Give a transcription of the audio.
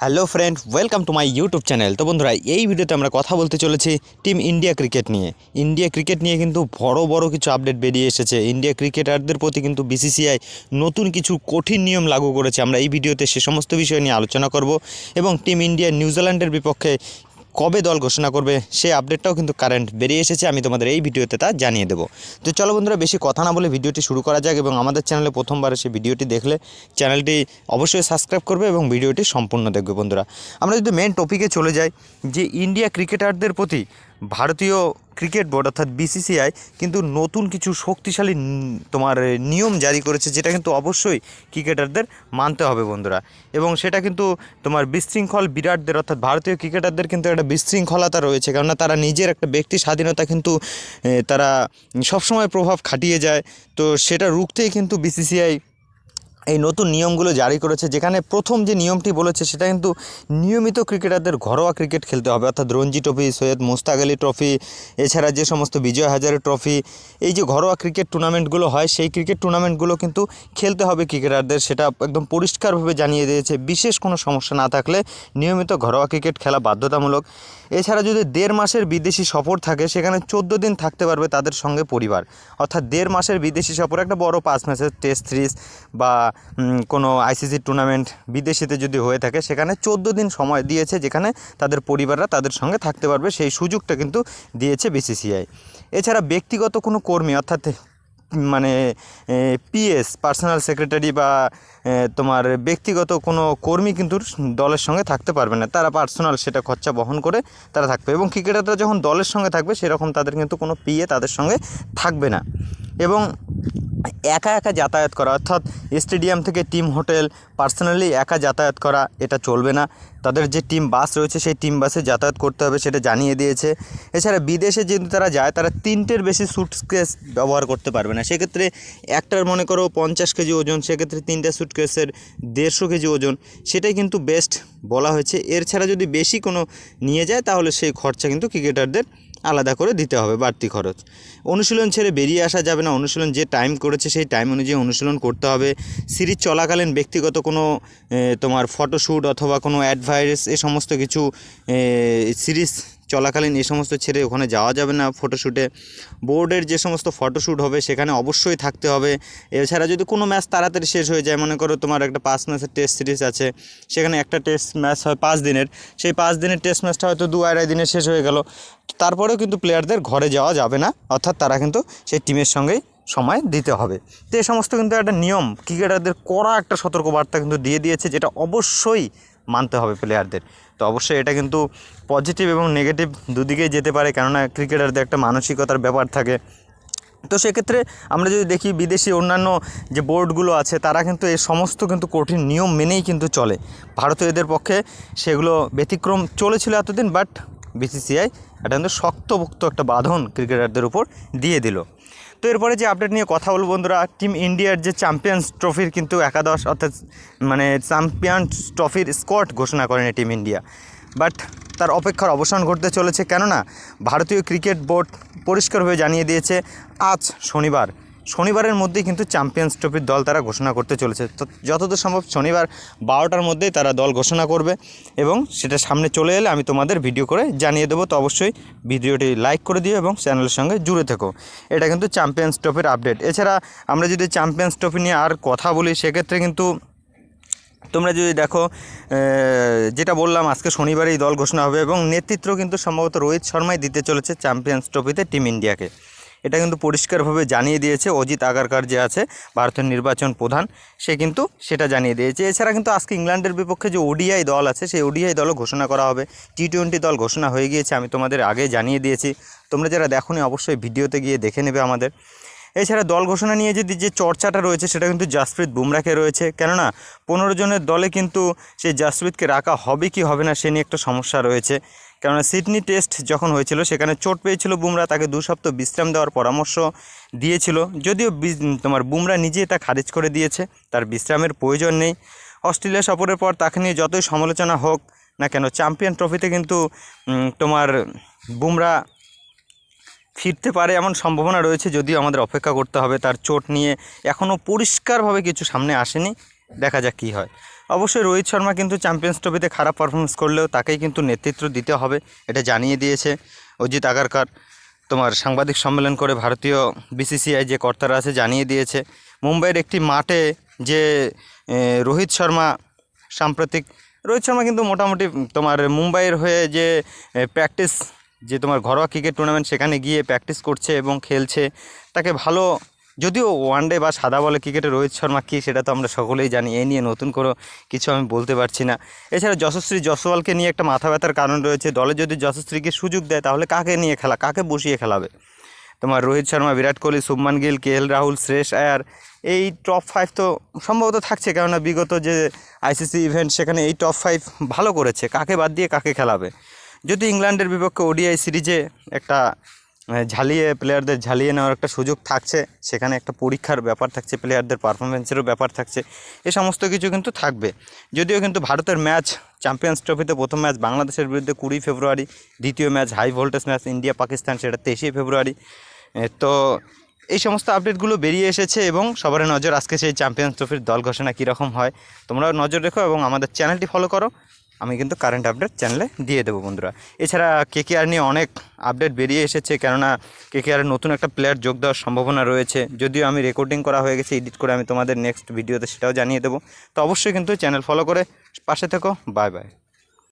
Hello friend, welcome to my YouTube channel. তো বন্ধুরা, এই ভিডিওতে আমরা কথা বলতে চলেছি টিম ইন্ডিয়া ক্রিকেট নিয়ে। ইন্ডিয়া ক্রিকেট নিয়ে কিন্তু বড় বড় কিছু আপডেট বেরিয়ে এসেছে। ইন্ডিয়া ক্রিকেটারদের প্রতি কিন্তু বিসিসিআই নতুন কিছু কঠিন নিয়ম লাগু করেছে। আমরা এই ভিডিওতে সে সমস্ত বিষয় নিয়ে আলোচনা করব এবং টিম ইন্ডিয়া নিউজিল্যান্ডের বিপক্ষে কবে দল ঘোষণা করবে সেই আপডেটটাও কিন্তু কারেন্ট বেরিয়ে এসেছে, আমি তোমাদের এই ভিডিওতে তা জানিয়ে দেবো। তো চলো বন্ধুরা, বেশি কথা না বলে ভিডিওটি শুরু করা যাক এবং আমাদের চ্যানেলে প্রথমবার সেই ভিডিওটি দেখলে চ্যানেলটি অবশ্যই সাবস্ক্রাইব করবে এবং ভিডিওটি সম্পূর্ণ দেখবে বন্ধুরা। আমরা যদি মেন টপিকে চলে যাই, যে ইন্ডিয়া ক্রিকেটারদের প্রতি ভারতীয় ক্রিকেট বোর্ড অর্থাৎ বিসিসিআই কিন্তু নতুন কিছু শক্তিশালী তোমার নিয়ম জারি করেছে, যেটা কিন্তু অবশ্যই ক্রিকেটারদের মানতে হবে বন্ধুরা। এবং সেটা কিন্তু তোমার বিশৃঙ্খল বিরাটদের অর্থাৎ ভারতীয় ক্রিকেটারদের কিন্তু একটা বিশৃঙ্খলতা রয়েছে, কেননা তারা নিজের একটা ব্যক্তি স্বাধীনতা কিন্তু তারা সবসময় প্রভাব খাটিয়ে যায়। তো সেটা রুখতেই কিন্তু বিসিসিআই এই নতুন নিয়মগুলো জারি করেছে, যেখানে প্রথম যে নিয়মটি বলেছে সেটা কিন্তু নিয়মিত ক্রিকেটারদের ঘরোয়া ক্রিকেট খেলতে হবে। অর্থাৎ রঞ্জি ট্রফি, সৈয়দ মোস্তাক আলী ট্রফি, এছাড়া যে সমস্ত বিজয় হাজারে ট্রফি, এই যে ঘরোয়া ক্রিকেট টুর্নামেন্টগুলো হয়, সেই ক্রিকেট টুর্নামেন্টগুলো কিন্তু খেলতে হবে ক্রিকেটারদের। সেটা একদম পরিষ্কারভাবে জানিয়ে দিয়েছে। বিশেষ কোনো সমস্যা না থাকলে নিয়মিত ঘরোয়া ক্রিকেট খেলা বাধ্যতামূলক। এছাড়া যদি দেড় মাসের বিদেশি সফর থাকে, সেখানে চোদ্দ দিন থাকতে পারবে তাদের সঙ্গে পরিবার। অর্থাৎ দেড় মাসের বিদেশি সফর একটা বড় পাঁচ ম্যাচের টেস্ট সিরিজ বা কোনো আইসিসি টুর্নামেন্ট বিদেশিতে যদি হয়ে থাকে, সেখানে চোদ্দ দিন সময় দিয়েছে যেখানে তাদের পরিবাররা তাদের সঙ্গে থাকতে পারবে, সেই সুযোগটা কিন্তু দিয়েছে বিসিসিআই এছাড়া ব্যক্তিগত কোনো কর্মী, অর্থাৎ মানে পিএস পার্সোনাল সেক্রেটারি বা তোমার ব্যক্তিগত কোনো কর্মী কিন্তু দলের সঙ্গে থাকতে পারবে না। তারা পার্সোনাল সেটা খরচা বহন করে তারা থাকবে এবং ক্রিকেটাররা যখন দলের সঙ্গে থাকবে, সেরকম তাদের কিন্তু কোনো পিএ তাদের সঙ্গে থাকবে না। এবং একা একা যাতায়াত করা, অর্থাৎ স্টেডিয়াম থেকে টিম, হোটেল, পার্সোনালি একা যাতায়াত করা, এটা চলবে না। তাদের যে টিম বাস রয়েছে, সেই টিম বাসে যাতায়াত করতে হবে, সেটা জানিয়ে দিয়েছে। এছাড়া বিদেশে যেহেতু তারা যায়, তারা তিনটের বেশি সুটকেস ব্যবহার করতে পারবে না। সেক্ষেত্রে একটার মনে করো পঞ্চাশ কেজি ওজন, সেক্ষেত্রে তিনটা সুটকেসের দেড়শো কেজি ওজন, সেটাই কিন্তু বেস্ট বলা হয়েছে। এর ছাড়া যদি বেশি কোনো নিয়ে যায়, তাহলে সেই খরচা কিন্তু ক্রিকেটারদের আলাদা করে দিতে হবে বাড়তি খরচ। অনুশীলন ছেড়ে বেরিয়ে আসা যাবে না। অনুশীলন যে টাইম করেছে সেই টাইম অনুযায়ী অনুশীলন করতে হবে। সিরিজ চলাকালীন ব্যক্তিগত কোনো তোমার ফটোশ্যুট অথবা কোনো অ্যাডভাইস এ সমস্ত কিছু সিরিজ চলাকালীন এই সমস্ত ছেড়ে ওখানে যাওয়া যাবে না ফটোশ্যুটে। বোর্ডের যে সমস্ত ফটোশ্যুট হবে সেখানে অবশ্যই থাকতে হবে। এছাড়া যদি কোনো ম্যাচ তাড়াতাড়ি শেষ হয়ে যায়, মনে করো তোমার একটা পাঁচ ম্যাচের টেস্ট সিরিজ আছে, সেখানে একটা টেস্ট ম্যাচ হয় পাঁচ দিনের। সেই পাঁচ দিনের টেস্ট ম্যাচটা হয়তো দু আড়াই দিনে শেষ হয়ে গেল। তারপরেও কিন্তু প্লেয়ারদের ঘরে যাওয়া যাবে না, অর্থাৎ তারা কিন্তু সেই টিমের সঙ্গেই সময় দিতে হবে। তো এই সমস্ত কিন্তু একটা নিয়ম ক্রিকেটারদের কড়া একটা সতর্কবার্তা কিন্তু দিয়ে দিয়েছে, যেটা অবশ্যই মানতে হবে প্লেয়ারদের তো অবশ্যই এটা কিন্তু পজিটিভ এবং নেগেটিভ দুদিকেই যেতে পারে, কেননা ক্রিকেটারদের একটা মানসিকতার ব্যাপার থাকে। তো সেক্ষেত্রে আমরা যদি দেখি বিদেশি অন্যান্য যে বোর্ডগুলো আছে, তারা কিন্তু এই সমস্ত কিন্তু কঠিন নিয়ম মেনেই কিন্তু চলে। ভারতীয়দের পক্ষে সেগুলো ব্যতিক্রম চলেছিল এতদিন বাট বিসিসিআই এটা কিন্তু শক্তপোক্ত একটা বাঁধন ক্রিকেটারদের উপর দিয়ে দিল। তো এরপরে যে আপডেট নিয়ে কথা বলব বন্ধুরা টিম ইন্ডিয়ার যে চ্যাম্পিয়ন্স ট্রফির কিন্তু একাদশ অর্থাৎ মানে চ্যাম্পিয়ন্স ট্রফির স্কোয়াড ঘোষণা করেনি টিম ইন্ডিয়া বাট তার অপেক্ষার অবসান ঘটতে চলেছে কেননা, ভারতীয় ক্রিকেট বোর্ড পরিষ্কারভাবে জানিয়ে দিয়েছে, আজ শনিবার শনিবারের মধ্যেই কিন্তু চ্যাম্পিয়ন্স ট্রফির দল তারা ঘোষণা করতে চলেছে। তো যতদূর সম্ভব শনিবার বারোটার মধ্যেই তারা দল ঘোষণা করবে এবং সেটা সামনে চলে এলে আমি তোমাদের ভিডিও করে জানিয়ে দেবো। তো অবশ্যই ভিডিওটি লাইক করে দিও এবং চ্যানেলের সঙ্গে জুড়ে থেকো। এটা কিন্তু চ্যাম্পিয়ন্স ট্রফির আপডেট এছাড়া আমরা যদি চ্যাম্পিয়ন্স ট্রফি নিয়ে আর কথা বলি, সেক্ষেত্রে কিন্তু তোমরা যদি দেখো যেটা বললাম, আজকে শনিবারেই দল ঘোষণা হবে এবং নেতৃত্ব কিন্তু সম্ভবত রোহিত শর্মাই দিতে চলেছে চ্যাম্পিয়ন্স ট্রফিতে টিম ইন্ডিয়াকে এটা কিন্তু পরিষ্কারভাবে জানিয়ে দিয়েছে অজিত আগারকার যে আছে, ভারতের নির্বাচন প্রধান, সে কিন্তু সেটা জানিয়ে দিয়েছে। এছাড়া কিন্তু আজকে ইংল্যান্ডের বিপক্ষে যে ওডিআই দল আছে, সেই ওডিআই দলও ঘোষণা করা হবে। টি টোয়েন্টি দল ঘোষণা হয়ে গিয়েছে, আমি তোমাদের আগে জানিয়ে দিয়েছি। তোমরা যারা দেখো অবশ্যই ভিডিওতে গিয়ে দেখে নেবে আমাদের। এছাড়া দল ঘোষণা নিয়ে যদি যে চর্চাটা রয়েছে, সেটা কিন্তু জাসপ্রীত বুমরাকে রয়েছে। কেননা পনেরো জনের দলে কিন্তু সেই জাসপ্রীতকে রাখা হবে কি হবে না, সে নিয়ে একটা সমস্যা রয়েছে। কেননা সিডনি টেস্ট যখন হয়েছিল, সেখানে চোট পেয়েছিল বুমরা তাকে দু সপ্তাহ বিশ্রাম দেওয়ার পরামর্শ দিয়েছিল। যদিও তোমার বুমরা নিজে তা খারিজ করে দিয়েছে, তার বিশ্রামের প্রয়োজন নেই। অস্ট্রেলিয়া সফরের পর তাকে নিয়ে যতই সমালোচনা হোক না কেন, চ্যাম্পিয়ন ট্রফিতে কিন্তু তোমার বুমরা ফিরতে পারে এমন সম্ভাবনা রয়েছে যদিও আমাদের অপেক্ষা করতে হবে। তার চোট নিয়ে এখনও পরিষ্কারভাবে কিছু সামনে আসেনি। দেখা যাক কী হয়। অবশ্যই রোহিত শর্মা কিন্তু চ্যাম্পিয়ন্স ট্রফিতে খারাপ পারফরমেন্স করলেও তাকেই কিন্তু নেতৃত্ব দিতে হবে, এটা জানিয়ে দিয়েছে অজিত আগারকার। তোমার সাংবাদিক সম্মেলন করে ভারতীয় বিসিসিআই যে কর্তারা আছে জানিয়ে দিয়েছে, মুম্বাইয়ের একটি মাঠে যে রোহিত শর্মা সাম্প্রতিক, রোহিত শর্মা কিন্তু মোটামুটি তোমার মুম্বাইয়ের হয়ে যে প্র্যাকটিস যে তোমার ঘরোয়া ক্রিকেট টুর্নামেন্ট সেখানে গিয়ে প্র্যাকটিস করছে এবং খেলছে, তাকে ভালো, যদিও ওয়ানডে বা সাদা বলে ক্রিকেটে রোহিত শর্মা কী সেটা তো আমরা সকলেই জানি, এ নিয়ে নতুন করে কিছু আমি বলতে পারছি না। এছাড়া যশস্বী জসওয়ালকে নিয়ে একটা মাথা ব্যথার কারণ রয়েছে, দলে যদি যশস্বীকে সুযোগ দেয় তাহলে কাকে নিয়ে খেলা, কাকে বসিয়ে খেলাবে? তোমার রোহিত শর্মা, বিরাট কোহলি, শুভমান গিল, কে এল রাহুল শ্রেষ আয়ার, এই টপ ফাইভ তো সম্ভবত থাকছে, কেননা বিগত যে আইসিসি ইভেন্ট সেখানে এই টপ ফাইভ ভালো করেছে, কাকে বাদ দিয়ে কাকে খেলাবে? যদি ইংল্যান্ডের বিপক্ষে ওডিআই সিরিজে একটা ঝালিয়ে প্লেয়ারদের ঝালিয়ে নেওয়ার একটা সুযোগ থাকছে, সেখানে একটা পরীক্ষার ব্যাপার থাকছে প্লেয়ারদের পারফরমেন্সেরও ব্যাপার থাকছে, এ সমস্ত কিছু কিন্তু থাকবে। যদিও কিন্তু ভারতের ম্যাচ চ্যাম্পিয়ন্স ট্রফিতে প্রথম ম্যাচ, বাংলাদেশের বিরুদ্ধে কুড়ি ফেব্রুয়ারি, দ্বিতীয় match high voltage match India Pakistan সেটা তেইশে ফেব্রুয়ারি। তো এই সমস্ত আপডেটগুলো বেরিয়ে এসেছে এবং সবার নজর আজকে সেই চ্যাম্পিয়ন্স ট্রফির দল ঘোষণা কীরকম হয়, তোমরাও নজর রেখো এবং আমাদের চ্যানেলটি ফলো করো। আমি কিন্তু কারেন্ট আপডেট চ্যানেলে দিয়ে দেবো বন্ধুরা। এছাড়া কেকেআর নিয়ে অনেক আপডেট বেরিয়ে এসেছে, কেননা কেকেআর নতুন একটা প্লেয়ার যোগ দেওয়ার সম্ভাবনা রয়েছে। যদিও আমি রেকর্ডিং করা হয়ে গেছে এডিট করে আমি তোমাদের নেক্সট ভিডিওতে সেটাও জানিয়ে দেবো। তো অবশ্যই কিন্তু চ্যানেল ফলো করে পাশে থেকো বাই বাই